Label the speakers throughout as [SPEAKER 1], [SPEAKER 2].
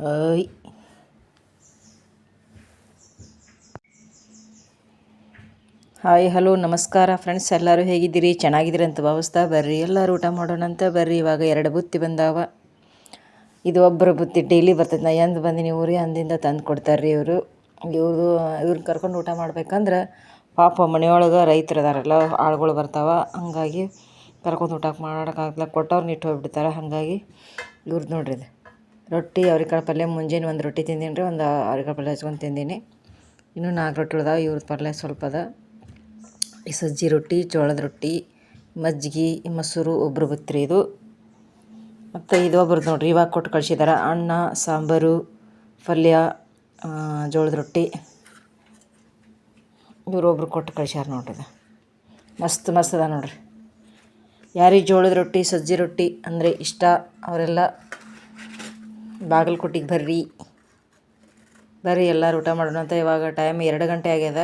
[SPEAKER 1] I hi hello ನಮಸ್ಕಾರ friends ಎಲ್ಲರೂ ಹೇಗಿದ್ದೀರಿ? ಚೆನ್ನಾಗಿದ್ದೀರಿ ಅಂತ ಭಾವಿಸ್ತಾ ಬರ್ರಿ. ಎಲ್ಲರೂ ಊಟ ಮಾಡೋಣ ಅಂತ ಬರ್ರಿ. ಇವಾಗ ಎರಡು ಬುತ್ತಿ ಬಂದಾವ. ಇದು ಒಬ್ಬರು ಬುತ್ತಿ ಡೈಲಿ ಬರ್ತೈತೆ. ನಾ ಎಂದು ಬಂದಿನಿ ಊರಿ ಅಂದಿಂದ ತಂದು ಕೊಡ್ತಾರೆ ರೀ ಇವರು. ಇವರು ಇವ್ರನ್ನ ಕರ್ಕೊಂಡು ಊಟ ಮಾಡ್ಬೇಕಂದ್ರೆ ಪಾಪ ಮನೆಯೊಳಗೆ ರೈತರು ಅದಾರಲ್ಲ, ಆಳುಗಳು ಬರ್ತಾವ. ಹಂಗಾಗಿ ಕರ್ಕೊಂಡು ಊಟ ಮಾಡೋಕ್ಕಾಗಲ್ಲ ಕೊಟ್ಟವ್ರನ್ನ ಇಟ್ಟು ಹೋಗ್ಬಿಡ್ತಾರೆ. ಹಾಗಾಗಿ ಇವ್ರದ್ದು ನೋಡ್ರಿ ರೊಟ್ಟಿ ಅವ್ರಿಕಾಳು ಪಲ್ಯ ಮುಂಜಾನೆ ಒಂದು ರೊಟ್ಟಿ ತಿಂದೀನಿ ರೀ, ಒಂದು ಅವ್ರಿಕಾಳು ಪಲ್ಯ ಹಚ್ಕೊಂಡು ತಿಂದೀನಿ. ಇನ್ನೂ ನಾಲ್ಕು ರೊಟ್ಟಿ ಉಳ್ದಾವ ಇವ್ರದ್ದು ಪಲ್ಯ ಸ್ವಲ್ಪ ಅದ. ಈ ಸಜ್ಜಿ ರೊಟ್ಟಿ, ಜೋಳದ ರೊಟ್ಟಿ, ಮಜ್ಜಿಗೆ ಮೊಸರು, ಒಬ್ರು ಬತ್ತರಿ ಇದು. ಮತ್ತು ಇದು ಒಬ್ರದ್ದು ನೋಡಿರಿ, ಇವಾಗ ಕೊಟ್ಟು ಕಳಿಸಿದಾರೆ. ಅನ್ನ, ಸಾಂಬಾರು, ಪಲ್ಯ ಜೋಳದ ರೊಟ್ಟಿ. ಇವ್ರೊಬ್ರು ಕೊಟ್ಟು ಕಳ್ಸ್ಯಾರ ನೋಡ್ರಿ ಮಸ್ತ್ ಮಸ್ತ್ ಅದ ನೋಡ್ರಿ. ಯಾರಿಗೆ ಜೋಳದ ರೊಟ್ಟಿ, ಸಜ್ಜಿ ರೊಟ್ಟಿ ಅಂದರೆ ಇಷ್ಟ, ಅವರೆಲ್ಲ ಬಾಗಲಕೋಟಿಗೆ ಬರ್ರಿ. ಬರ್ರಿ ಎಲ್ಲರೂ ಊಟ ಮಾಡೋಣ ಅಂತ ಇವಾಗ ಟೈಮ್ ಎರಡು ಗಂಟೆ ಆಗ್ಯದ.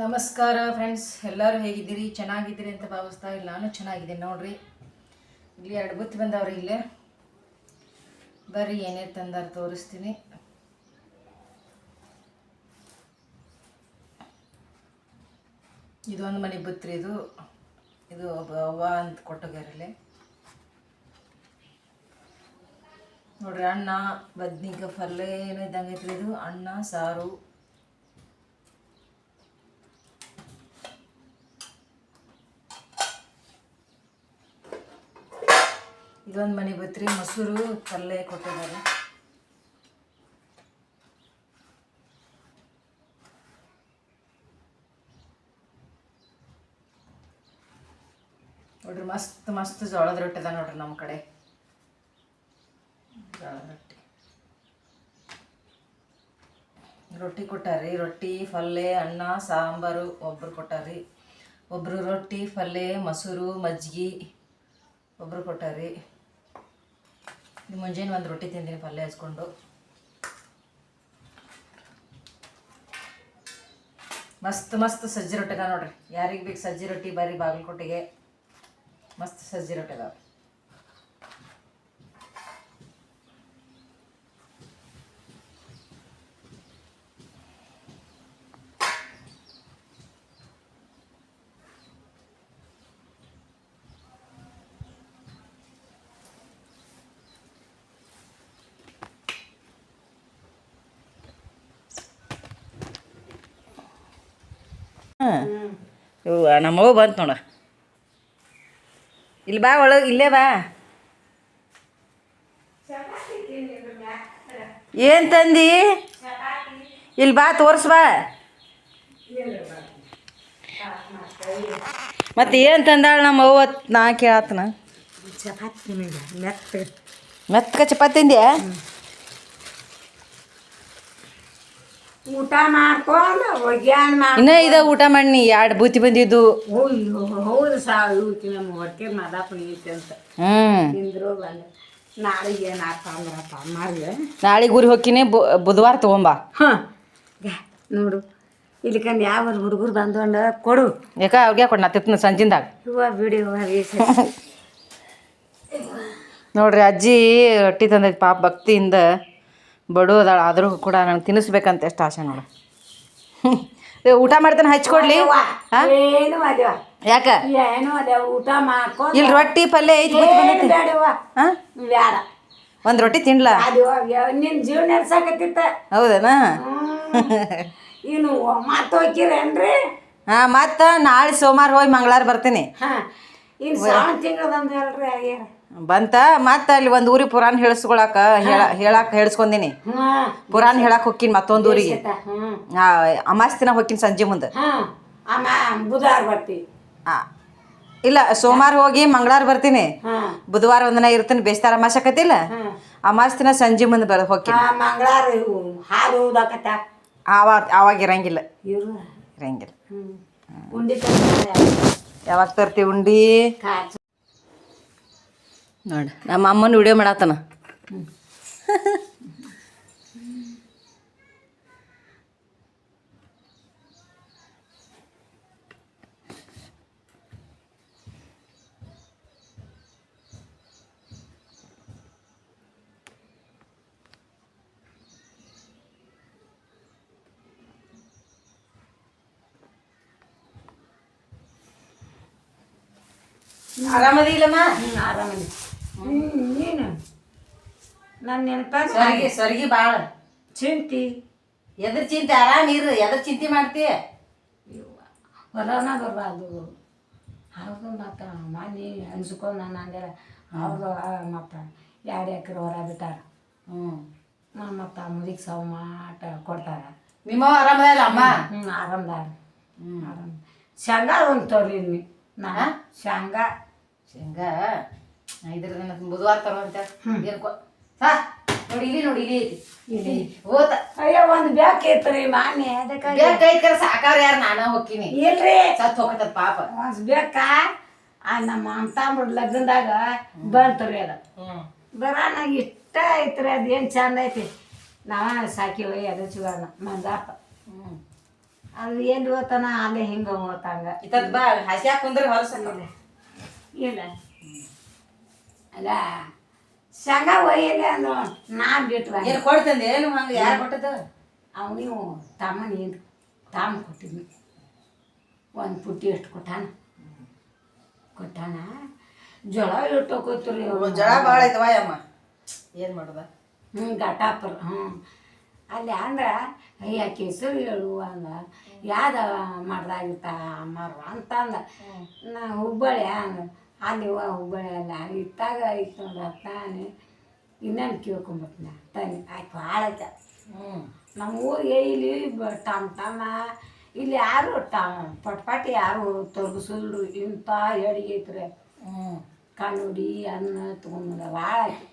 [SPEAKER 1] ನಮಸ್ಕಾರ ಫ್ರೆಂಡ್ಸ್ ಎಲ್ಲರೂ ಹೇಗಿದ್ದೀರಿ? ಚೆನ್ನಾಗಿದ್ದೀರಿ ಅಂತ ಭಾವಿಸ್ತಾ ಇಲ್ಲ. ನಾನು ಚೆನ್ನಾಗಿದ್ದೀನಿ. ನೋಡ್ರಿ. ಇಲ್ಲಿ ಎರಡು ಬುತ್ತಿ ಬಂದವ್ರಿ ಇಲ್ಲೇ. ಬರ್ರಿ, ಏನೇ ತಂದಾರ ತೋರಿಸ್ತೀನಿ. ಇದೊಂದು ಮನೆ ಬುತ್ರಿ ಇದು. ಇದು ಅವ್ವ ಅಂತ ಕೊಟ್ಟೋಗ್ಯಾರಲ್ಲಿ. ನೋಡ್ರಿ, ಅಣ್ಣ ಬದ್ನಿಕ ಪಲ್ಯ ಏನೋ ಇದು. ಅಣ್ಣ, ಸಾರು. ಇದೊಂದು ಮನೆ ಬತ್ರಿ ಮೊಸರು ಪಲ್ಯ ಕೊಟ್ಟಿದ್ದಾರೆ. ನೋಡ್ರಿ, ಮಸ್ತ್ ಮಸ್ತ್ ಜೋಳದ ರೊಟ್ಟಿ ಅದ ನೋಡ್ರಿ ನಮ್ಮ ಕಡೆ. ಜೋಳದ ರೊಟ್ಟಿ. ರೊಟ್ಟಿ ಕೊಟ್ಟಾರಿ, ರೊಟ್ಟಿ, ಪಲ್ಲೆ, ಅನ್ನ, ಸಾಂಬಾರು ಒಬ್ರು ಕೊಟ್ಟಾರಿ. ಒಬ್ರು ರೊಟ್ಟಿ, ಪಲ್ಲೆ, ಮೊಸರು ಮಜ್ಜಿಗೆ ಒಬ್ರು ಕೊಟ್ಟಾರಿ. ಮುಂಜಾನೆ ಒಂದು ರೊಟ್ಟಿ ತಿಂದಿನಿ ಪಲ್ಯ ಹಚ್ಕೊಂಡು. ಮಸ್ತ್ ಮಸ್ತ್ ಸಜ್ಜಿ ರೊಟ್ಟಿ ಅದ ನೋಡ್ರಿ. ಯಾರಿಗೆ ಬೇಕು ಸಜ್ಜಿ ರೊಟ್ಟಿ, ಬರೀ ಬಾಗಲಕೋಟೆಗೆ. ಮಸ್ತ್ ಸಜ್ಜಿ ರೊಟ್ಟಿ ಇವು ನಮ್ಮವ್ವ ಬಂತು ನೋಡ. ಇಲ್ಲಿ ಬಾ ಒಳಗೆ ಇಲ್ಲೇ ಬಾ. ಏನು ತಂದಿ? ಇಲ್ಲಿ ಬಾ ತೋರಿಸ್ ಬಾ. ಮತ್ತೆ ಏನು ತಂದಾಳ ನಮ್ಮ ಅವ್ವ? ನಾ ಕೇಳತ್ತನ
[SPEAKER 2] ಚಪಾತಿ ಮೆತ್ತ.
[SPEAKER 1] ಮೆತ್ತಗ ಚಪಾತಿ ತಿಂದ್ಯಾ?
[SPEAKER 2] ಊಟ ಮಾಡ್ಕೊಂಡು ಒಗ್ಯಾಣ ಮಾಡಿ
[SPEAKER 1] ಇನ್ನ ಇದ ಊಟ ಮಾಡಿ ಎರಡು ಬೂತಿ ಬಂದಿದ್ದು?
[SPEAKER 2] ಹೌದು ಸಾವು ಇವತ್ತು ನಮ್ಮ ಹೊಟ್ಟೆ ಮದಪ್ಪ ಐತೆ ಅಂತ.
[SPEAKER 1] ಹ್ಞೂ
[SPEAKER 2] ತಿಂದ್ರು ಬಂದ. ನಾಳೆಗೆ ಏನಾಗ್ತ ಅಂದ್ರಪ್ಪ ಅಮ್ಮಾರಿಗೆ
[SPEAKER 1] ನಾಳೆಗೆ ಊರಿಗೆ ಹೋಗ್ತೀನಿ ಬುಧವಾರ ತಗೊಂಬಾ.
[SPEAKER 2] ಹಾಂ. ನೋಡು ಇಲ್ಲಿಕಂದು ಯಾವ ಹುಡುಗರು ಬಂದೊಂಡು ಕೊಡು.
[SPEAKER 1] ಯಾಕ ಅವ್ರಿಗೆ ಕೊಡ್ ನಾ ತಿಪ್ನ ಸಂಜಿಂದಾಗ
[SPEAKER 2] ಹೂವ ಬಿಡಿ
[SPEAKER 1] ನೋಡ್ರಿ ಅಜ್ಜಿ ರೊಟ್ಟಿ ತಂದೈತಿ ಪಾಪ ಭಕ್ತಿಯಿಂದ. ಬಡು ಅದಾಳ ಆದರೂ ಕೂಡ ನನಗೆ ತಿನ್ನಿಸ್ಬೇಕಂತ ಎಷ್ಟು ಆಸೆ ನೋಡು. ಊಟ ಮಾಡ್ತಾನೆ ಹಚ್ಕೊಡ್ಲಿ ಯಾಕ?
[SPEAKER 2] ಊಟ
[SPEAKER 1] ಇಲ್ಲಿ ರೊಟ್ಟಿ ಪಲ್ಯ ಐತಿ ಒಂದು ರೊಟ್ಟಿ ತಿನ್ಲ.
[SPEAKER 2] ನಿನ್ನ ಜೀವ ನಡ್ಸಾಕತ್ತಿತ್ತ.
[SPEAKER 1] ಹೌದನಾ?
[SPEAKER 2] ಇನ್ನು ಮತ್ತೆ ಹೋಗಿರೇನ್ರಿ
[SPEAKER 1] ಹಾಂ ಮತ್ತೆ ನಾಳೆ ಸೋಮವಾರ ಹೋಗಿ ಮಂಗಳವಾರ ಬರ್ತೀನಿ.
[SPEAKER 2] ಹಾಂ. ಇನ್ನು ಶ್ರಾವಣ ತಿಂಗಳದಂದು ಅಲ್ರಿ ಆಗ್ಯಾರ
[SPEAKER 1] ಬಂತ ಮತ್ತೆ ಅಲ್ಲಿ ಒಂದು ಊರಿಗೆ ಪುರಾಣ ಹೇಳಿಸ್ಕೊಳಕ ಹೇಳ ಹೇಳಾಕ ಹೇಳಿಸ್ಕೊಂದಿನಿ. ಪುರಾಣ ಹೇಳಕ್ ಹೊಕ್ಕಿನ್ ಮತ್ತೊಂದು ಊರಿಗೆ. ಅಮಾಸ್ ದಿನ ಹೊಕ್ಕಿನ ಸಂಜೆ ಮುಂದೆ.
[SPEAKER 2] ಬುಧವಾರ
[SPEAKER 1] ಬರ್ತೀನಿ ಇಲ್ಲ ಸೋಮವಾರ ಹೋಗಿ ಮಂಗಳವಾರ ಬರ್ತೀನಿ. ಬುಧವಾರ ಒಂದಿನ ಇರ್ತೀನಿ ಬೇಸ್ತಾರ ಅಮಾಸ್ ಆಕತಿಲ್ಲ ಅಮಾಸ್ ದಿನ ಸಂಜೆ ಮುಂದೆ ಬರ ಹೊಕ್ಕಿನಿ.
[SPEAKER 2] ಹಾಂ ಮಂಗಳವಾರ ಇವು ಹಾಲು ಊದಾಕತ್ತ
[SPEAKER 1] ಆವಾಗ ಆವಾಗ ಇರಂಗಿಲ್ಲ.
[SPEAKER 2] ಇರು
[SPEAKER 1] ಇರಂಗಿಲ್ಲ. ಯಾವಾಗ ತರ್ತಿ ಉಂಡಿ? ನೋಡಿ ನಮ್ಮ ಅಮ್ಮನ ವಿಡಿಯೋ ಮಾಡತ್ತಾನ ಆರಾಮದಿಲ್ಲಮ್ಮ
[SPEAKER 2] ಆರಾಮದಿ. ನನ್ನ ನೆನಪಾಗಿ
[SPEAKER 1] ಸ್ವರ್ಗಿ ಸ್ವರ್ಗಿ ಭಾಳ
[SPEAKER 2] ಚಿಂತಿ.
[SPEAKER 1] ಎದ್ರ ಚಿಂತೆ ಆರಾಮ್ ಇರು ಎದ್ರ ಚಿಂತೆ ಮಾಡ್ತಿ.
[SPEAKER 2] ಹೊರನ ಬರಬಾರ್ದು. ಹೌದು ಮತ್ತು ಮನೆ ಅನ್ಸ್ಕೊಂಡು ನಾನು ಅಂದೆ ಹೌದು ಮತ್ತು ಎರಡು ಎಕರೆ ಹೊರ ಬಿಟ್ಟಾರ.
[SPEAKER 1] ಹ್ಞೂ
[SPEAKER 2] ಮತ್ತು ಮುದಿಗೆ ಸಾವು ಮಾಟ ಕೊಡ್ತಾರ
[SPEAKER 1] ನಿಮ್ಮ ಆರಾಮದಿಲ್ಲ ಅಮ್ಮ?
[SPEAKER 2] ಹ್ಞೂ ಹ್ಮ್ ಆರಾಮ ಶೇಂಗಾ ಒಂದು ತೋರಿ ನಾ ಶೇಂಗಾ.
[SPEAKER 1] ಶೇಂಗಾ ಇದ್ರ ಬುಧವಾರ ತರುವಂತ ಹ್ಮ್. ಕೊ ಸಾ ನೋಡಿ ಇಲ್ಲಿ ನೋಡಿ ಇಲ್ಲಿ ಐತಿ.
[SPEAKER 2] ಇಲ್ಲಿ.
[SPEAKER 1] ಹೋತ.
[SPEAKER 2] ಅಯ್ಯೋ ಒಂದು ಬ್ಯಾಕ್ ಐತ್ರಿ ಮಾನ್ಯ ಅದಕ್ಕೆ
[SPEAKER 1] ಬ್ಯಾಕ್ ಐತಿ ಸಾಕಾರ ಯಾರು ನಾನ ಹೋಗ್ತೀನಿ
[SPEAKER 2] ಇಲ್ರಿ.
[SPEAKER 1] ಸತ್ ಹೋಗತ್ತ ಪಾಪ.
[SPEAKER 2] ಒಂದು ಬ್ಯಾಕ ಆ ನಮ್ಮ ಅಂತಾಮ್ರ ಲಗ್ನದಾಗ ಬಂತ್ರಿ ಅದು. ಬರಾನ ಇಷ್ಟ ಐತ್ರಿ ಅದೇನ್ ಏನು ಚಂದ ಐತಿ. ನಾವ ಸಾಕಿವಿ ಅದು ಮಂದಾಪ.
[SPEAKER 1] ಹ್ಮ್.
[SPEAKER 2] ಅದು ಎಲ್ಲಿ ಹೋತಾನ ಅಲ್ಲೇ ಹಿಂಗ ಓತಂಗ
[SPEAKER 1] ಇತ್ತದ್ ಬಾ ಹಸ್ಯಾಕ ಕುಂದ್ರೆ ಹೊಲಸ.
[SPEAKER 2] ಇಲ್ಲ. ಅಲ್ಲ ಶಂಗ ಒಯ್ಯಲಿ ಅಂದ್ರು ನಾ ಬಿಟ್ಟು
[SPEAKER 1] ಏನು ಕೊಡ್ತಂದೆ ಏನು ಹಂಗೆ ಯಾರು ಕೊಟ್ಟದ
[SPEAKER 2] ಅವನಿವು ತಮ್ಮನ ಏನು ತಾಮ ಕೊಟ್ಟಿದ್ನು. ಒಂದು ಪುಟ್ಟಿ ಎಷ್ಟು ಕೊಟ್ಟಾನ. ಕೊಟ್ಟಾನ. ಜ್ವಳ ಇಟ್ಟು
[SPEAKER 1] ಕೂತ್ರಿ ಜ್ವಳ ಭಾಳ ಐತವ ಅಮ್ಮ ಏನು ಮಾಡೋದ?
[SPEAKER 2] ಹ್ಞೂ ಘಟಾಪುರ ಹ್ಞೂ ಅಲ್ಲಿ ಅಂದ್ರೆ ಅಯ್ಯ ಕೆಸರು ಹೇಳು ಅಂದ. ಯಾವ್ದ ಮಾಡ್ದಾಗಿತ್ತ ಅಮ್ಮಾರು ಅಂತಂದ ನಾ ಹುಬ್ಬಳ್ಳಿ ಅಂದ. ಅಲ್ಲಿ ಹುಬ್ಬಳ್ಳಿಯಲ್ಲ ಇತ್ತಾಗ ಇತ್ತು ತಾನೆ ಇನ್ನೇನು ಕೇಳ್ಕೊಂಬರ್ತೀನಿ ತಾನೆ ಆಯ್ತು ಭಾಳ ಐತೆ
[SPEAKER 1] ಹ್ಮ್.
[SPEAKER 2] ನಮ್ಮ ಊರಿಗೆ ಇಲ್ಲಿ ಟಮ್ ಟಮ ಇಲ್ಲಿ ಯಾರು ಟಮ್ ಪಟ್ಪಾಟಿ ಯಾರು ತೊರ್ಗಿಸಿಲ್ರು ಇಂಥ ಅಡಿಗೆ ಐತ್ರಿ
[SPEAKER 1] ಹ್ಞೂ
[SPEAKER 2] ಕಣ್ಣುಡಿ ಅನ್ನ ತೊಗೊಂಡ ಭಾಳ ಐತಿ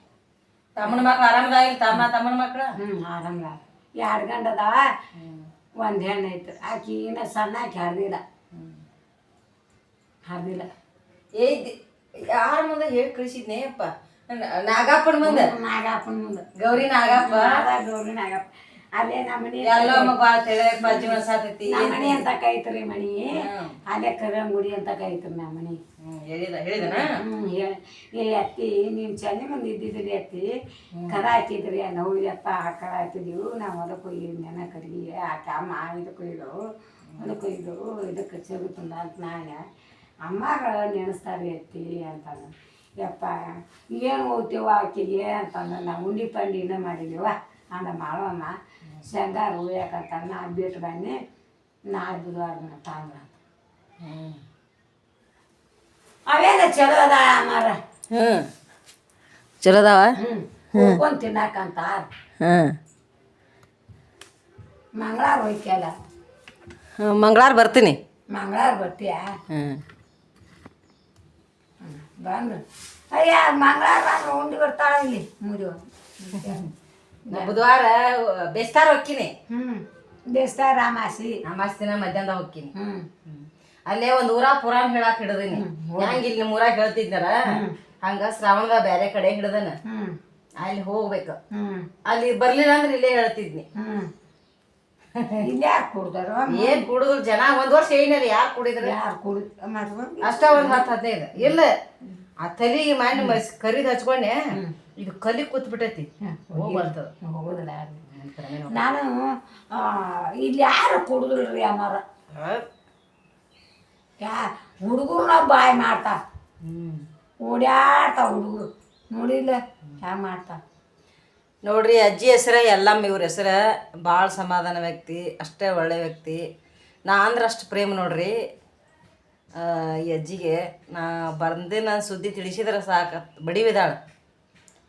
[SPEAKER 1] ತಮ್ಮನ ಮಕ್ಳು ಆರಾಮದಾಗಿಲ್ಲ ತಮ್ಮ ತಮ್ಮನ ಮಕ್ಳು?
[SPEAKER 2] ಹ್ಞೂ ಆರಾಮದಾಗ ಎರಡು ಗಂಟೆ ಅದಾವ ಒಂದು ಹೆಣ್ಣು ಐತ್ರಿ ಆಕಿ ಇನ್ನ ಸಣ್ಣಾಕಿ ಹರಿದಿಲ್ಲ. ಹರಿದಿಲ್ಲ.
[SPEAKER 1] ಏ ಯಾರ ಮುಂದೆ ಹೇಳಿ ಕಳಿಸಿದ್ನೇ ಅಪ್ಪ? ನಾಗಪ್ಪನ ಮುಂದೆ?
[SPEAKER 2] ನಾಗಪ್ಪನ ಮುಂದೆ.
[SPEAKER 1] ಗೌರಿ ನಾಗಪ್ಪ?
[SPEAKER 2] ಗೌರಿ ನಾಗಪ್ಪ. ಅಲ್ಲೇ ನಮ್ಮ ಮನೆ
[SPEAKER 1] ಎಲ್ಲಮ್ಮ ಬಾ ತೆಳೆಯಪ್ಪ ಜೀವನ ಸಾತೈತಿ.
[SPEAKER 2] ಮನೆ ಅಂತ ಕೈತ್ರಿ ಮನಿ. ಅಲ್ಲೇ ಕರಂಗುಡಿ ಅಂತ ಕೈತ್ರಿ ನಮ್ಮ ಮನಿ. ಏ ಅತ್ತಿ ನೀನು ಚನ್ನಿ ಮುಂದೆ ಇದ್ದಿದ್ರಿ ಅತ್ತಿ. ಕರ ಹಾಕಿದ್ರಿ ಆ ಆಕಳ ಹಾಕಿದೀವು. ನಾವು ಹೊಲಕ್ಕೆ ಹೋಗಿ ನೆನ ಕರಿಗೆ ಆ ಅಮ್ಮ ಇದಕ್ಕೆ ಒಯ್ದವು ಹೊಲಕ್ಕೆ ಒಯ್ದವು ಇದಕ್ಕೆ ಸಿಗುತ್ತಂದ ಅಂತ ನಾನು ಅಮ್ಮಾಗ ನೆನೆಸ್ತಾರೆ ಅತ್ತಿ ಅಂತಂದು ಯಪ್ಪ ಏನು ಹೋಗ್ತೀವ ಆಕಿಗೆ ಅಂತಂದು ನಾವು ಉಂಡಿ ಪಂಡಿನ ಮಾಡಿದೀವ. ಅಂದ ಮಾಡೋಣ. ಶೇಂಗಾ ಉಯ್ಯಾಕಂತ ನಾ ಬಿಟ್ಟು ಬನ್ನಿ. ನಾಳೆ ಬುಧವಾರ ತಾಂದ್ರ ಅವೇನ ಚಲೋ ಅದ ಅಮ್ಮಾರ
[SPEAKER 1] ಹ್ಞೂ ಚಲೋ ಅದಾವ?
[SPEAKER 2] ಹ್ಞೂ ತಿನ್ನಕಂತ.
[SPEAKER 1] ಹ್ಞೂ
[SPEAKER 2] ಮಂಗಳಾರ ಹೋಯ್ಕಲ್ಲ
[SPEAKER 1] ಮಂಗ್ಳಾರ ಬರ್ತೀನಿ.
[SPEAKER 2] ಮಂಗಳಾರ ಬರ್ತೀಯಾ?
[SPEAKER 1] ಹ್ಮ್.
[SPEAKER 2] ಬಂದು. ಅಯ್ಯ ಮಂಗಳವಾರ ಬಂದು ಉಂಡಿ ಬರ್ತಾಳ ಇಲ್ಲಿ ಮುರಿವ
[SPEAKER 1] ನಾ ಬುಧವಾರ ಬೇಸ್ತಾರ ಹೋಗ್ತೀನಿ.
[SPEAKER 2] ಹ್ಞೂ ದೇವಸ್ಥಾನ ರಾಮಾಸಿ
[SPEAKER 1] ಅಮಾಸ್ ದಿನ ಮಧ್ಯಾಹ್ನ ಹೋಗ್ತೀನಿ.
[SPEAKER 2] ಹ್ಞೂ
[SPEAKER 1] ಅಲ್ಲೇ ಒಂದು ಊರ ಪುರಾಣ ಹೇಳಾಕ್ ಹಿಡಿದೀನಿ. ಹೆಂಗ ಇಲ್ಲಿ ಮೂರ ಊರಾಗ ಹೇಳ್ತಿದ್ನರ ಹಂಗ ಶ್ರಾವಣದ ಬೇರೆ ಕಡೆ ಹಿಡ್ದನ.
[SPEAKER 2] ಹ್ಞೂ
[SPEAKER 1] ಅಲ್ಲಿ ಹೋಗ್ಬೇಕು. ಅಲ್ಲಿ ಬರ್ಲಿಲ್ಲ ಅಂದ್ರೆ ಇಲ್ಲೇ ಹೇಳ್ತಿದ್ನಿ.
[SPEAKER 2] ಹ್ಞೂ ಇಲ್ಲಿ ಯಾರು ಕುಡ್ದಾರ
[SPEAKER 1] ಏನ್ ಕುಡಿದ್ರು ಜನ ಒಂದು ವರ್ಷ ಏನಾರ ಯಾರು ಕುಡಿದ್ರು?
[SPEAKER 2] ಯಾರು ಕುಡಿ
[SPEAKER 1] ಅಷ್ಟ ಒಂದ್ ಹತ್ತು ಹದಿನೈದು. ಇಲ್ಲ ಆ ತಲೆಗೆ ಮಾನ್ಯ ಮಸ್ ಕರಿದ್ ಹಚ್ಕೊಂಡೆ ಇದು ಕಲಿ ಕೂತ್ ಬಿಟ್ಟೈತಿ ಹೋಗ್ಬರ್ತದ
[SPEAKER 2] ಹೋಗುದಿಲ್ಲ ನಾನು ಇಲ್ಲಿ ಯಾರು ಕುಡಿದ್ರಿ ಅಮ್ಮಾರ ಯಾ ನಾವು ಬಾಯ್ ಮಾಡ್ತಾರ
[SPEAKER 1] ಹ್ಮ್.
[SPEAKER 2] ಓಡ್ಯಾಡ್ತಾವ ಹುಡುಗರು. ನೋಡಿಲ್ಲ? ಯಾ ಮಾಡ್ತಾವ
[SPEAKER 1] ನೋಡ್ರಿ ಅಜ್ಜಿ ಹೆಸರ, ಎಲ್ಲಮ್ಮ ಇವ್ರ ಹೆಸರ ಭಾಳ ಸಮಾಧಾನ ವ್ಯಕ್ತಿ, ಅಷ್ಟೇ ಒಳ್ಳೆ ವ್ಯಕ್ತಿ. ನಾ ಅಂದ್ರೆ ಅಷ್ಟು ಪ್ರೇಮ ನೋಡ್ರಿ. ಈ ಅಜ್ಜಿಗೆ ನಾ ಬಂದೆ ನಾನು ಸುದ್ದಿ ತಿಳಿಸಿದ್ರೆ ಸಾಕು ಬಡಿವಿದಾಳ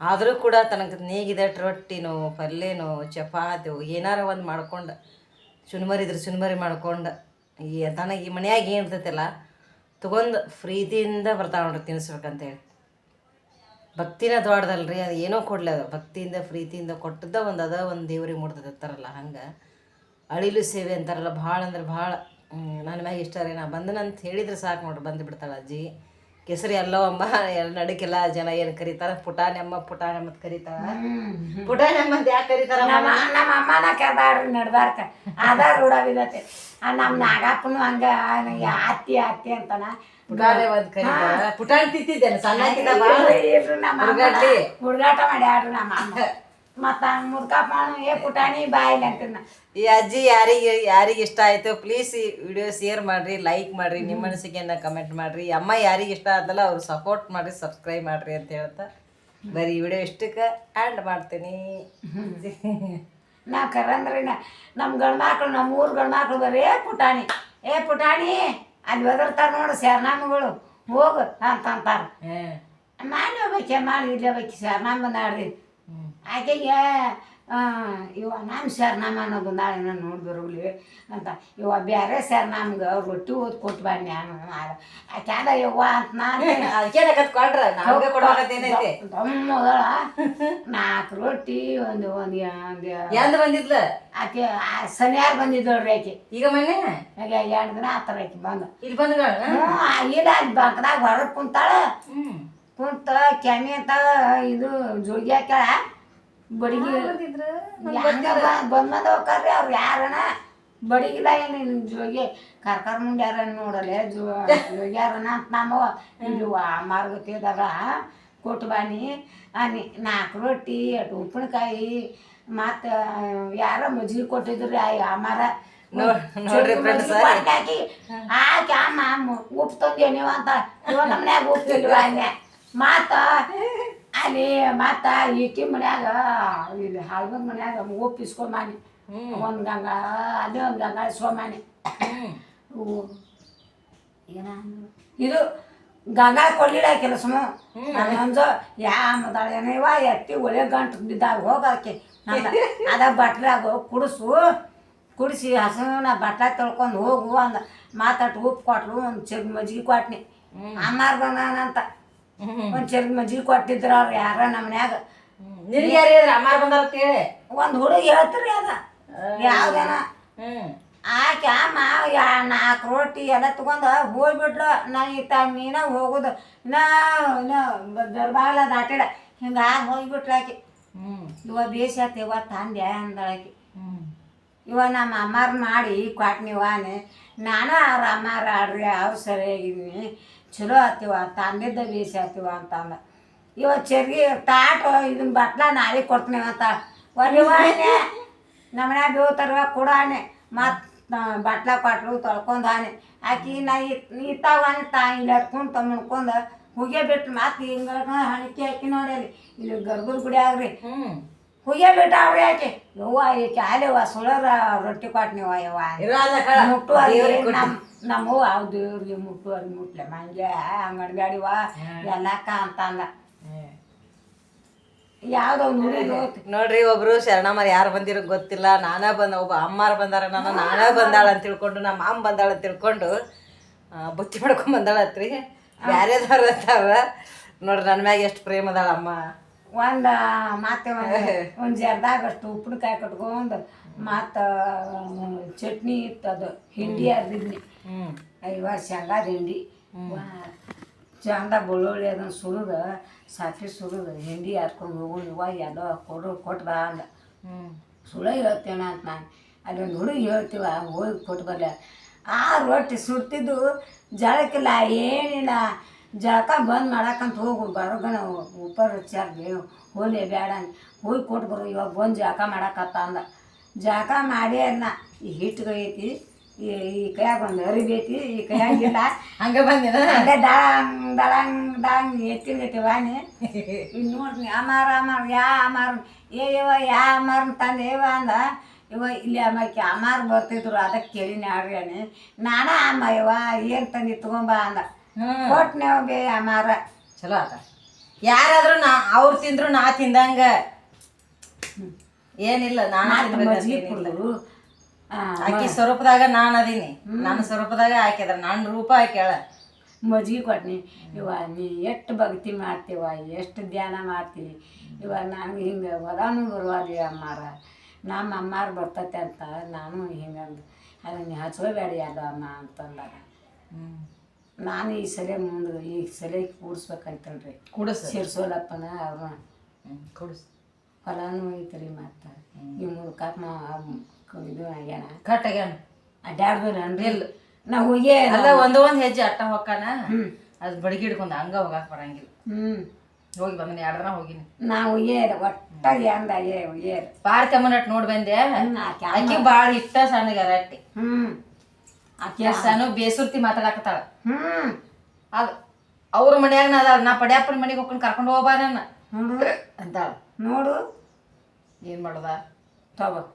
[SPEAKER 1] ಆದರೂ ಕೂಡ ತನಗೆ ನೀಗಿದೆ ರೊಟ್ಟಿನೋ ಪಲ್ಯನೋ ಚಪಾತಿಯೋ ಏನಾರ ಒಂದು ಮಾಡ್ಕೊಂಡು ಸುನ್ಮರಿದ್ರೆ ಸುನ್ಮರಿ ಮಾಡ್ಕೊಂಡು, ಈ ತನಗೆ ಈ ಮನ್ಯಾಗ ಏನು ಇರ್ತೈತಲ್ಲ, ತಗೊಂಡು ಪ್ರೀತಿಯಿಂದ ಬರ್ತಾಳೆ ನೋಡ್ರಿ ತಿನ್ನಿಸ್ಬೇಕಂತೇಳಿ ಭಕ್ತಿನ ದೊಡ್ಡದಲ್ರಿ ಅದು ಏನೋ ಕೊಡಲಿ ಅದು. ಭಕ್ತಿಯಿಂದ ಪ್ರೀತಿಯಿಂದ ಕೊಟ್ಟದ್ದ ಒಂದು ಅದ ಒಂದು ದೇವ್ರಿಗೆ ಮುಡ್ದದ ಅಂತಾರಲ್ಲ ಹಂಗೆ. ಅಳಿಲು ಸೇವೆ ಅಂತಾರಲ್ಲ ಭಾಳ ಅಂದ್ರೆ ಭಾಳ ನನ್ನ ಮ್ಯಾಗ ಇಷ್ಟ ರೀ. ನಾ ಬಂದನಂತ ಹೇಳಿದ್ರೆ ಸಾಕು ನೋಡ್ರಿ ಬಂದು ಬಿಡ್ತಾಳೆ ಅಜ್ಜಿ. ಕೆಸರಿ ಎಲ್ಲವಮ್ಮ ಎಲ್ಲ ನಡಕಿಲ್ಲ ಜನ ಏನು ಕರೀತಾರ? ಪುಟಾಣಮ್ಮ ಅಂತ ಕರೀತಾರ ಪುಟಾಣಮ್ಮ ಅಂತ ಯಾಕೆ ಕರೀತಾರ
[SPEAKER 2] ನಮ್ಮ ನಮ್ಮ ಅಮ್ಮನ ಕರ್ದಾಡ್ರಿ ನಡ್ಬಾರ್ಕ. ಅದ ರೂಢ ಆ ನಮ್ಮ ನಾಗಪ್ಪನು ಹಂಗ ಆತಿ ಆತಿ ಅಂತಾನ.
[SPEAKER 1] ಪುಟಾಣೆ ಒಂದು ಕರೀತಾರ ಪುಟಾಣಿ ತಿಂತಿದ್ದೇನೆ ಸಣ್ಣಕ್ಕಿಂತ.
[SPEAKER 2] ಹುಡುಗಾಟ ನಮ್ಮ ಮತ್ತ ಏ ಪುಟಾಣಿ ಬಾಯ್
[SPEAKER 1] ಈ ಅಜ್ಜಿ ಯಾರಿಗೆ ಯಾರಿಗೆ ಇಷ್ಟ ಆಯ್ತು ಪ್ಲೀಸ್ ಈ ವಿಡಿಯೋ ಶೇರ್ ಮಾಡ್ರಿ ಲೈಕ್ ಮಾಡ್ರಿ ನಿಮ್ಮ ಮನಸ್ಸಿಗೆ ಕಮೆಂಟ್ ಮಾಡ್ರಿ. ಅಮ್ಮ ಯಾರಿಗೆ ಇಷ್ಟ ಆದಲ್ಲ ಅವ್ರು ಸಪೋರ್ಟ್ ಮಾಡ್ರಿ ಸಬ್ಸ್ಕ್ರೈಬ್ ಮಾಡ್ರಿ ಅಂತ ಹೇಳ್ತಾ. ಬರೀ ಈ ವಿಡಿಯೋ ಇಷ್ಟಕ್ಕೆ ಆ್ಯಂಡ್ ಮಾಡ್ತೀನಿ.
[SPEAKER 2] ನಾ ಕರಂದ್ರಿ ನಮ್ಮ ಗಂಡ್ಮಕ್ಳು ನಮ್ಮ ಊರ್ ಗಂಡ್ಮಕ್ಳು ಬರೀ ಪುಟಾಣಿ. ಏ ಪುಟಾಣಿ ಅಲ್ಲಿ ಒದರ್ತಾರ ನೋಡು ಶರಣಾಮಗಳು ಹೋಗು ಅಂತ ಅಂತಾರ. ಮಾಡಿ ಹೋಗ್ಬೇಕೆ ಮಾಡಿ ಇಲ್ಲೇ ಹೋಗ್ಬೇಕು ಶರಣಾಮ ನಾಡ್ರಿ ಆಕೆಗೆ ಇವ ನಮ್ಮ ಸರ್ನಾಮ ಅನ್ನೋದು ನಾಳೆ ನಾನು ನೋಡಿ ಬರೋಗ್ಲಿ ಅಂತ. ಇವ ಬೇರೆ ಸರ್ ನಮ್ಗೆ ರೊಟ್ಟಿ ಓದ್ ಕೊಟ್ಟು ಬನ್ನಿ ನಾನು ಆಕ್ಯಾದ ಇವ್ವ ಯವ್ವ ಅಂತ ನಾನು
[SPEAKER 1] ಕೊಡೋಕತ್ತೇನೈತಿ
[SPEAKER 2] ನಾಲ್ಕು ರೊಟ್ಟಿ ಒಂದು ಒಂದು ಒಂದು
[SPEAKER 1] ಎಂದ ಬಂದಿದ್ಲ?
[SPEAKER 2] ಆಕೆ ಸನಿಯಾರ ಬಂದಿದ್ದಳು ಆಕೆ.
[SPEAKER 1] ಈಗ ಮೊನ್ನೆ?
[SPEAKER 2] ಎರಡು ದಿನ ಆತರ ಆಕೆ ಬಂದು.
[SPEAKER 1] ಇಲ್ಲಿ ಬಂದ್ಗಳ?
[SPEAKER 2] ಹ್ಞೂ ಇಲ್ಲ ಅಲ್ಲಿ ಬಂಕದಾಗ ಹೊರಗೆ ಕುಂತಾಳ. ಕುಂತ ಕೆಮ್ಮಿ ಅಂತ ಇದು ಜೋಗಿ ಹಾಕ್ಯಾಳ. ಬಡಿಗೆ ಬಂದ್ ಹೋಗ್ತಾರ್ರಿ ಅವ್ರು ಯಾರನ? ಬಡಿಗಿಲ್ಲ ಏನು ಜೋಗಿ? ಕರ್ಕರ್ ಮುಂಡ್ಯಾರ ನೋಡಲೆ ಜೋ ಜೋಗ್ಯಾರನ ಅಂತ ನಮ್ಮವ ಇಲ್ಲಿ ಮಾರ್ಗತಿದಾಗ ಕೊಟ್ಟು ಬಾನಿ ಅನಿ ನಾಲ್ಕು ರೊಟ್ಟಿ ಎಷ್ಟು ಉಪ್ಪಿನಕಾಯಿ ಮತ್ತು ಯಾರ ಮಜ್ಜಿಗೆ ಕೊಟ್ಟಿದ್ರು ಆ ಅಮ್ಮಾರ
[SPEAKER 1] ನೋಡ್- ನೋಡ್ರಿ friends.
[SPEAKER 2] ಹಾಕಿ ಆಕೆ ಅಮ್ಮ ಉಪ್ಪು ತಂದೆ ನೀವು ಅಂತ ನಮ್ಮ ಮನ್ಯಾಗ ಉಪ್ಪಿಲ್ವ ಮತ್ತ ಅಲ್ಲಿ ಮತ್ತ ಈಕಿ ಮನ್ಯಾಗ ಇಲ್ಲಿ ಹಾಳ್ಬಂದ್ ಮನ್ಯಾಗ ಉಪ್ಪು ಇಸ್ಕೊಂಬಾನಿ ಒಂದು ಗಂಗಾ ಅದೇ ಒಂದು ಗಂಗ ಇಸ್ಕೊಂಬಾನಿ. ಏನ ಇದು ಗಂಗಾ ಕೊಡ್ಲಿಲ್ಲ ಕೆಲಸ ನಾನೊಂದು ಯಾ ಮದಾಳೇನವ ಎತ್ತಿ ಒಳ್ಳೆ ಗಂಟು ಬಿದ್ದಾಗ ಹೋಗಕ್ಕೆ ಅದ ಬಟ್ಲಾಗ ಕುಡಿಸು. ಕುಡಿಸಿ ಹಸನ ಬಟ್ಲ ತೊಳ್ಕೊಂಡು ಹೋಗು ಅಂದ ಮಾತಾಟ್ಟು ಉಪ್ಪು ಕೊಟ್ಲು ಒಂದು ಚಗ್ ಮಜ್ಜಿಗೆ ಕೊಟ್ನಿ. ಅಮ್ಮಾರ್ ಬಂದಾನಂತ. ಒಂದು ಚೆಗ್ ಮಜ್ಜಿಗೆ ಕೊಟ್ಟಿದ್ರು ಅವ್ರು ಯಾರ ನಮ್ಮ ಮನ್ಯಾಗ.
[SPEAKER 1] ನಿನಗೆ ಯಾರು ಹೇಳಿದ್ರ? ಅಮ್ಮ ಬಂದಾರ ಅಂತ ಹೇಳಿ.
[SPEAKER 2] ಒಂದು ಹುಡುಗಿ ಹೇಳ್ತೀರಿ ಅದ. ಯಾವ್ದೇನ?
[SPEAKER 1] ಹ್ಮ್.
[SPEAKER 2] ಆಕೆ ಅಮ್ಮ ಯಾ ನಾಲ್ಕು ರೊಟ್ಟಿ ಎಲ್ಲ ತಗೊಂಡು ಹೋಗ್ಬಿಟ್ಲು ನಾ ಈತ ನೀನ ಹೋಗುದು. ನಾ ದರ್ಬಾಗ್ಲ ದಾಟಿಡ ಹಿಂಗಾಗಿ ಹೋಗ್ಬಿಟ್ಲು ಆಕೆ.
[SPEAKER 1] ಹ್ಮ್.
[SPEAKER 2] ಇವ ಬೇಸ ಇವ ತಂದೆ ಅಂದಳಾಕಿ
[SPEAKER 1] ಹ್ಮ್.
[SPEAKER 2] ಇವ ನಮ್ಮ ಅಮ್ಮಾರ ಮಾಡಿ ಕೊಟ್ನಿವಾನೆ ನಾನು ಅವ್ರ ಅಮ್ಮಾರ ಆಡ್ರಿ ಅವ್ರು ಸರಿಯಾಗಿದ್ನಿ. ಚಲೋ ಆತೀವ ತಂದಿದ್ದ ಬೇಸಿ ಆತಿವ ಅಂತ ಅಂದ ಇವ ಚರ್ಗಿ ತಾಟ ಇದನ್ನ ಬಟ್ಲ ನಾಳೆ ಕೊಡ್ತೀನಿ ಅಂತ ಒಲಿವಾನೆ ನಮ್ಮನ್ಯಾಗ ಕೊಡ ಕೊಡಾನೆ ಮತ್ತು ಬಟ್ಲ ಕೊಟ್ರು ತೊಳ್ಕೊಂಡು ಆನೆ. ಆಕಿ ನಾ ಇತ್ತಾವನೆ ತಾ ಇಲ್ಲಿ ಹಟ್ಕೊಂಡು ತಮ್ಕೊಂಡು ಹುಗೆ ಬಿಟ್ಟು ಮತ್ತೆ ಹಿಂಗ ಹಣಿಕೆ ಹಾಕಿ ನೋಡಿ ಅಲ್ಲಿ ಇಲ್ಲಿ ಗರ್ಗುಲ್ ಗುಡಿ ಆಗ್ರಿ.
[SPEAKER 1] ಹುಗೆ
[SPEAKER 2] ಬಿಟ್ಟು ಅವ್ರಿ ಆಕೆ. ಯವ್ವ ಈಕೆ ಆಲೆವ್ವ ಸುಳರ ರೊಟ್ಟಿ ಕೊಟ್ನಿವ ಯವ್ವ. ಮುಟ್ಟು ನಮ್ಮ ನಮ್ಮವ್ವ ಅವ್ ದೇವ್ರಿಗೆ ಮುಟ್ಟು ಅವ್ರಿಗೆ ಮುಟ್ಲೆ. ಮಂಗೆ ಗಾಡಿ ವಾ ಎಲ್ಲಕ್ಕ ಅಂತ ಅಂದ ಯಾವ್ದೋ
[SPEAKER 1] ನೋಡ್ರಿ ಒಬ್ರು ಶರಣಮ್ಮರ್ ಯಾರು ಬಂದಿರೋ ಗೊತ್ತಿಲ್ಲ. ನಾನೇ ಬಂದ ಒಬ್ಬ ಅಮ್ಮಾರು ಬಂದಾರ. ನಾನು ನಾನೇ ಬಂದಾಳ ಅಂತ ತಿಳ್ಕೊಂಡು ನಮ್ಮ ಅಮ್ಮ ಬಂದಾಳ ಅಂತ ತಿಳ್ಕೊಂಡು ಬುತ್ತಿ ಮಾಡ್ಕೊಂಡ್ ಬಂದಾಳತ್ರಿ. ಬ್ಯಾರೆದವ್ರ ಅಂತಾರ ನೋಡ್ರಿ ನನ್ನ ಮ್ಯಾಗ ಎಷ್ಟು ಪ್ರೇಮ ಅದಾಳ ಅಮ್ಮ.
[SPEAKER 2] ಒಂದು ಮತ್ತೆ ಒಂದು ಒಂದು ಜರ್ದಾಗ ಅಷ್ಟು ಉಪ್ಪಿನಕಾಯಿ ಕಟ್ಕೊಂಡು ಮತ್ತು ಚಟ್ನಿ ಇತ್ತು ಅದು. ಹಿಂಡಿ ಅರ್ದಿದ್ನಿ. ಐವ ಶೇಂಗಾದ ಹಿಂಡಿ. ಚಂದ ಬೆಳ್ಳುಳ್ಳಿ ಅದನ್ನು ಸುರಿದು ಸಾಫಿ ಸುರಿದು ಹಿಂಡಿ ಹರ್ಕೊಂಡು ಹೋಗು ಇವಾಗ ಎಲ್ಲೋ ಕೊಡು ಕೊಟ್ಟು ಬಾ ಅಂದ. ಸುಳ್ಳು ಹೇಳ್ತೇನೆ ಅಂತ ನಾನು. ಅಲ್ಲಿ ಒಂದು ಹುಡುಗಿ ಹೇಳ್ತೀವ ಹೋಗಿ ಕೊಟ್ಟು ಬರಲ್ಲ ಆ ರೊಟ್ಟಿ ಸುಡ್ತಿದ್ದು ಜಳಕ್ಕಿಲ್ಲ ಏನಿಲ್ಲ. ಜಳಕ ಬಂದ್ ಮಾಡಕ್ಕಂತ ಹೋಗು ಬರೋಗನ ಉಪ್ಪರ್ ಚಾರ್ಗೆ ಹೋಲಿ ಬೇಡ ಹೋಗಿ ಕೊಟ್ಟು ಬರು ಇವಾಗ ಬಂದು ಜಳಕ ಮಾಡಾಕತ್ತ ಅಂದ. ಜಳಕ ಮಾಡಿ ಅನ್ನ ಈ ಹಿಟ್ಟುಗೈತಿ ಈ ಈ ಕೈಯಾಗ ಒಂದು ಐತಿ ಈ ಕೈಯಾಗಿಲ್ಲ
[SPEAKER 1] ಹಂಗೆ ಬಂದಿನ
[SPEAKER 2] ಹಂಗೆ ಡಾಂಗ್ ದಾಳಂಗ್ ಡಾಂಗ್ ಎತ್ತಿನೈತಿ ವಾಣಿ ಇನ್ನು ನೋಡ್ರಿ ಅಮಾರ ಅಮಾರ ಯಾ ಅಮಾರ ಏ ಇವ ಯಾ ಅಮಾರ ತಂದೆ ಇವ ಅಂದ ಇವ ಇಲ್ಲಿ ಅಮ್ಮಕ್ಕೆ ಅಮಾರ್ ಬರ್ತಿದ್ರು ಅದಕ್ಕೆ ಕೇಳಿನಿ ಆಡ್ರಿ ಅಣ್ಣ ನಾನ ಅಮ್ಮ ಇವ ಏನು ತಂದಿ ತಗೊಂಬ ಅಂದ.
[SPEAKER 1] ಹ್ಮ್.
[SPEAKER 2] ಕೊಟ್ನೆ ಬೇ ಅಮ್ಮಾರ
[SPEAKER 1] ಚಲೋ ಆತ. ಯಾರಾದ್ರೂ ನಾ ಅವ್ರು ತಿಂದ್ರು ನಾ ತಿಂದಂಗ. ಏನಿಲ್ಲ ನಾನು ಆಕಿ ಸ್ವರೂಪದಾಗ ನಾನು ಅದೀನಿ. ನನ್ನ ಸ್ವರೂಪದಾಗ ಹಾಕಿದ್ರ ನನ್ನ ರೂಪ ಹಾಕ್ಯಾಳ
[SPEAKER 2] ಮಜ್ಗಿ ಕೊಟ್ನಿ. ಇವ ನೀ ಎಷ್ಟು ಭಕ್ತಿ ಮಾಡ್ತೀವ ಎಷ್ಟು ಧ್ಯಾನ ಮಾಡ್ತೀವಿ. ಇವಾಗ ನನಗೆ ಹಿಂಗೆ ಹೊರಾನು ಬರುವಾದಿ ಅಮ್ಮಾರ. ನಮ್ಮ ಅಮ್ಮಾರು ಬರ್ತತೆ ಅಂತ ನಾನು ಹಿಂಗಂದು. ಅದನ್ನ ನೀ ಹಚ್ಕೋಬೇಡಿ ಅದು ಅಮ್ಮ ಅಂತಂದಾಗ ನಾನು ಈ ಸಲ ಮುಂದೆ ಈ ಸಲ ಕೂಡಿಸ್ಬೇಕಂತೇಳ್ರಿ
[SPEAKER 1] ಕುಡಿಸ್
[SPEAKER 2] ಶಿರ್ಸೋಲಪ್ಪನ ಅವ್ರನ್ನ
[SPEAKER 1] ಕುಡಿಸ್.
[SPEAKER 2] ಹೊಲನೂ ಐತ್ರಿ ಮತ್ತು ಈ ಮುದುಕಪ್ಪ ಇದು ಆಗ್ಯಾನ.
[SPEAKER 1] ಕಟ್ಟಾಗ್ಯಾನ.
[SPEAKER 2] ಅಡ್ಡಾಡ್ದು ಇಲ್ಲ. ನಾ ಹೋಗಿ
[SPEAKER 1] ಅಲ್ಲ ಒಂದ್ ಒಂದ್ ಹೆಜ್ಜೆ ಅಟ್ಟ ಹೊಕ್ಕಾನ? ಅದು ಬಡಗಿ ಹಿಡ್ಕೊಂಡು ಹಂಗ ಹೋಗಕ್ಕೆ ಬರಂಗಿಲ್ಲ.
[SPEAKER 2] ಹ್ಞೂ
[SPEAKER 1] ಹೋಗಿ ಬಂದನಿ ಎರಡು ದಿನ ಹೋಗಿನಿ.
[SPEAKER 2] ನಾ ಏರ್ ಒಟ್ಟಾಗಿ ಅಂದ ಏ ಒಯ್ಯೇರ
[SPEAKER 1] ನೋಡಿ ಬಂದೆ.
[SPEAKER 2] ಆಕೆ
[SPEAKER 1] ಭಾಳ ಬಾಳ ಇಷ್ಟ ಸಣ್ಣಗೆ ರಟ್ಟಿ
[SPEAKER 2] ಹ್ಞೂ
[SPEAKER 1] ಸಣ್ಣ ಬೇಸುರ್ತಿ ಮಾತಾಡಕತ್ತಾಳ.
[SPEAKER 2] ಹ್ಮ್.
[SPEAKER 1] ಅದ್ ಅವ್ರ ಮನ್ಯಾಗ ನಾ ಅದಾಳ ನಾ ಪಡ್ಯಾಪನ ಮನೆಗೆ ಹೋಗ್ಕೊಂಡು ಕರ್ಕೊಂಡು ಹೋಗ್ಬಾ ನನ್ನ.
[SPEAKER 2] ನೋಡು.
[SPEAKER 1] ಅಂತಾಳ
[SPEAKER 2] ನೋಡು.
[SPEAKER 1] ಏನ್ ಮಾಡೋದ?
[SPEAKER 2] ತಗೋ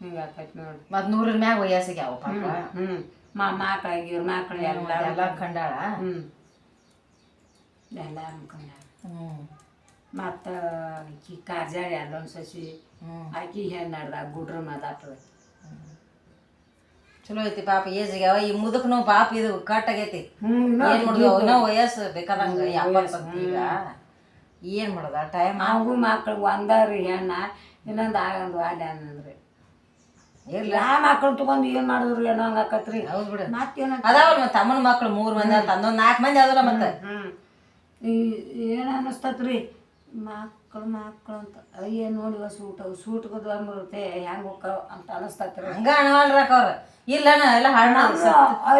[SPEAKER 2] ಹಿಂಗೆ ಆಕೈತಿ ನೋಡು.
[SPEAKER 1] ಮತ್ ನೂರರ ಮ್ಯಾಗ ವಯಸ್ಸಿಗೆ ಯಾವ ಪಾಪ.
[SPEAKER 2] ಹ್ಞೂ ಮಾ ಮಕ್ಳಾಗಿ ಇವ್ರ ಮಾಕಳಿ ಎಲ್ಲ
[SPEAKER 1] ಎಲ್ಲ ಕಂಡಾಳ?
[SPEAKER 2] ಹ್ಞೂ ಎಲ್ಲ ಅನ್ಕೊಂಡ
[SPEAKER 1] ಹ್ಮ್.
[SPEAKER 2] ಮತ್ತು ಆಕಿ ಕಾರ್ಜಾಳಿ ಅಲ್ಲೊಂದು ಸಸಿ.
[SPEAKER 1] ಹ್ಮ್.
[SPEAKER 2] ಆಕಿ ಹೆಣ್ಣು ನಡ್ದ ಗುಡ್ರ ಮಾತಾಡ್ತದೆ.
[SPEAKER 1] ಚಲೋ ಐತಿ ಪಾಪ ಏಜಿಗೆ ಅವ ಈ ಮುದಕ್ನು ಪಾಪ ಇದು ಕಟ್ ಆಗೈತಿ. ಏನ್ ಮಾಡುದು ಅವನ ವಯಸ್ಸು ಬೇಕಾದಂಗ ಈಗ? ಏನ್ ಮಾಡುದ ಟೈಮ್
[SPEAKER 2] ಅವು ಮಕ್ಳು ಒಂದಾರಿ ಹೆಣ್ಣ ಇನ್ನೊಂದು ಆಗಂದು ಅಲ್ಲ ಅನ್ನಂದ್ರಿ
[SPEAKER 1] ಇರ್ಲಿ
[SPEAKER 2] ಆ ಮಕ್ಳು ತಗೊಂಡು ಏನು ಮಾಡಿದ್ರು ಏನೋ ಹಂಗ ಆಕತ್ರಿ
[SPEAKER 1] ಹೌದು ಬಿಡು.
[SPEAKER 2] ಮತ್ತೇನ
[SPEAKER 1] ಅದಾವಲ್ಲ ಮತ್ತೆ ತಮ್ಮನ ಮಕ್ಳು ಮೂರು ಮಂದಿ ಅಂತ ಅಂದೊಂದು ನಾಲ್ಕು ಮಂದಿ ಅದಲ್ಲ ಮತ್ತೆ.
[SPEAKER 2] ಏನು ಅನ್ನಿಸ್ತತ್ರಿ? ಮಕ್ಳು ಮಕ್ಳು ಅಂತ. ಅಯ್ಯ ನೋಡಿ ಸೂಟ್ ಸೂಟ್ಗದು ಅಂಬಿರುತ್ತೆ ಹೆಂಗೆ ಹೋಗ್ತಾವ ಅಂತ ಅನ್ನಿಸ್ತತ್ರಿ.
[SPEAKER 1] ಹಂಗ ಅಣವಲ್ರಕ್ಕ ಅವ್ರ. ಇಲ್ಲನ ಎಲ್ಲ ಹಣ್ಣ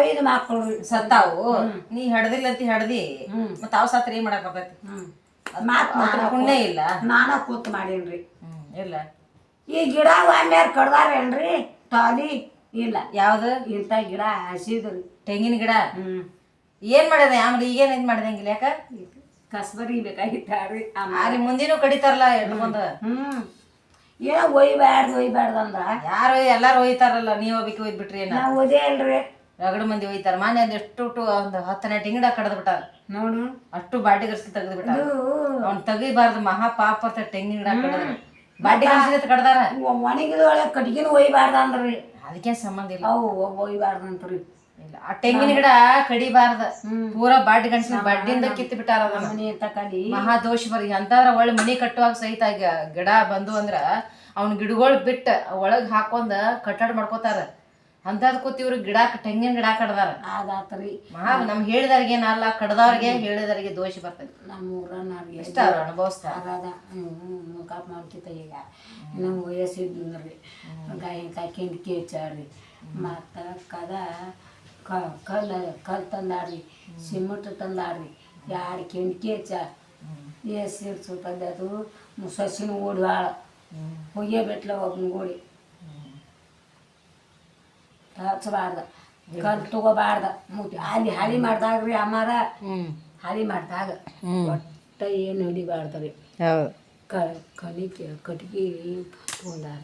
[SPEAKER 2] ಐದು ಮಕ್ಕಳು
[SPEAKER 1] ಸತ್ತಾವು. ನೀ ಹಡ್ದಿಲ್ಲ ಅಂತ ಹಡ್ದಿ. ಮತ್ತ ಅವ್ ಸತ್ರ ಏನ್ ಮಾಡಕ್ ಬರ್ತೈತಿ
[SPEAKER 2] ಅದು ಮಾತು
[SPEAKER 1] ಪುಣ್ಯ ಇಲ್ಲ.
[SPEAKER 2] ನಾನು ಕೂತ್ ಮಾಡೇನ್ರಿ.
[SPEAKER 1] ಹ್ಮ್ ಇಲ್ಲ.
[SPEAKER 2] ಈ ಗಿಡ ಒಮ್ಮ್ಯಾರ ಕಡ್ದಾರೇನ್ರಿ ತಾಲಿ ಇಲ್ಲ.
[SPEAKER 1] ಯಾವ್ದು?
[SPEAKER 2] ಇಂಥ ಗಿಡ ಹಸಿದ್ರಿ.
[SPEAKER 1] ತೆಂಗಿನ ಗಿಡ? ಏನ್ ಮಾಡಿದೆ ಆಮೇಲೆ ಈಗೇನ್ ಇದ್ ಮಾಡ್ದಂಗಿಲ್ಲ ಯಾಕ?
[SPEAKER 2] ಕಸ್ಬರಿ ಬೇಕಾಗಿತ್ತಾರ್ರಿ
[SPEAKER 1] ಅಲ್ಲಿ ಮುಂದಿನೂ ಕಡಿತಾರಲ್ಲ ಎಡ್ಕೊಂಡ
[SPEAKER 2] ಹ್ಞೂ ಏನೋ ಒಯ್ಬ್ಯಾಡ್ದು ಒಯ್ಬ್ಯಾಡ್ದು ಅಂದ್ರ.
[SPEAKER 1] ಯಾರು ಎಲ್ಲಾರು ಒಯ್ತಾರಲ್ಲ ನೀವ್ ಒಬ್ಬಕ್ಕೆ ಒಯ್ದ್ಬಿಟ್ರಿ ಏನ?
[SPEAKER 2] ನಾವು ಓದೇ ಅಲ್ರಿ
[SPEAKER 1] ರಗಡ ಮಂದಿ ಒಯ್ತಾರ. ಮಾನ್ಯ ಒಂದ್ ಎಷ್ಟು ಒಂದು ಹತ್ತನೇ ಟಿಂಗಡ ಕಡದ್ ಬಿಟ್ಟಾರ.
[SPEAKER 2] ನೋಡು.
[SPEAKER 1] ಅಷ್ಟು ಬಾಟಿ ಗರ್ಸಿ ತೆಗೆದು ಬಿಟ್ಟಾರ. ಅವ್ನ್ ತೆಗಿಬಾರ್ದು ಮಹಾ ಪಾಪ ಅಂತ ತೆಂಗಿನ ಗಿಡ ಕಡದ್ರ ಬಾಟಿ ಗರ್ಸಿ ಕಡ್ದಾರ.
[SPEAKER 2] ಒಣಗಿದೊಳಗೆ ಕಟ್ಗಿನ ಒಯ್ಬಾರ್ದು ಅಂದ್ರಿ.
[SPEAKER 1] ಅದಕ್ಕೆ ಸಂಬಂಧ ಇಲ್ಲ.
[SPEAKER 2] ಅವು ಒಯ್ಬಾರ್ದು ಅಂತ್ರಿ.
[SPEAKER 1] ಇಲ್ಲ ಆ ತೆಂಗಿನ ಗಿಡ ಕಡಿಬಾರ್ದ. ಪೂರಾ ಬಡ್ಡಿ ಗಂಟ್ಸಿನ ಬಡ್ಡಿಂದ ಕಿತ್ತು ಬಿಟ್ಟಾರ
[SPEAKER 2] ಮನೆ ಅಂತ ಕಲಿ
[SPEAKER 1] ಮಹಾ ದೋಷ ಬರಿ ಅಂತಂದ್ರ ಒಳ್ಳೆ ಮನಿ ಕಟ್ಟುವಾಗ ಸಹಿತ ಗಿಡ ಬಂದು ಅಂದ್ರ ಅವ್ನ ಗಿಡಗಳು ಬಿಟ್ಟ ಒಳಗ್ ಹಾಕೊಂಡ ಕಟ್ಟಡ ಮಾಡ್ಕೋತಾರ. ಅಂತದ್ ಇವ್ರು ಗಿಡ ತೆಂಗಿನ ಗಿಡ ಕಡ್ದಾರ
[SPEAKER 2] ಅದಾತ್ರಿ.
[SPEAKER 1] ಮಹಾ ನಮ್ ಹೇಳಿದವ್ರಿಗೆ ಏನಲ್ಲ ಕಡ್ದವ್ರಿಗೆ ಹೇಳಿದವ್ರಿಗೆ ದೋಷ ಬರ್ತದೆ.
[SPEAKER 2] ನಮ್ಮ ಊರನ್ನವ್ರಿಗೆ
[SPEAKER 1] ಎಷ್ಟ ಅವ್ರು ಅನುಭವಿಸ್ತಾರ?
[SPEAKER 2] ಅದ. ಮುಖಾಪ್ ಮಾಡ್ತಿತ್ತ ಈಗ. ನಮ್ಮ ವಯಸ್ಸಿದ್ರಿ ಗಾಯ ಕಾಯ್ಕೊಂಡು ಕೇಚಾಡ್ರಿ ಮತ್ತ ಕದ ಕಲ್ಲು ಕಲ್ಲು ತಂದಾಡ್ರಿ ಸಿಮೆಂಟ್ ತಂದಾಡ್ರಿ ಎರಡು ಕೆಂಡ್ಕಿ ಕೇಚ ಎಸ್ ಸುತ್ತದ ಅದು ಸೊಸಿನ ಓಡಿ ಭಾಳ ಹೊಗೆ ಬಿಟ್ಲ ಒಬ್ಬನ ಗೋಡಿ ಹಚ್ಚಬಾರ್ದ ಕಲ್ಲು ತಗೋಬಾರ್ದ. ಮುಟ್ಟಿ ಅಲ್ಲಿ ಹಾಳಿ ಮಾಡ್ದಾಗ್ರಿ ಅಮ್ಮಾರ. ಹಾಳಿ ಮಾಡ್ದಾಗ ಒಟ್ಟ ಏನು ಹಿಡಿಬಾರ್ದು ರೀ.
[SPEAKER 1] ಹೌದು.
[SPEAKER 2] ಕ ಕಲಿಕೆ ಕಟ್ಗೆ ತೊಗೊಂಡಾರ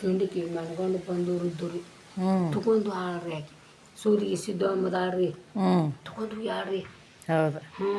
[SPEAKER 2] ತಿಂಡಿಕೆ ಮನ್ಕೊಂಡು ಬಂದು ರುದ್ದು ರೀ
[SPEAKER 1] ಹ್ಞೂ
[SPEAKER 2] ತಗೊಂಡು ಆಡ್ರಿ ಆಕಿ. ಸೂರಿಗೆ ಸಿದ್ದು ಅಂಬದಾಡ್ರಿ
[SPEAKER 1] ಹ್ಞೂ
[SPEAKER 2] ತಗೊಂಡು ಆಡ್ರಿ
[SPEAKER 1] ಹೌದು.
[SPEAKER 2] ಹ್ಞೂ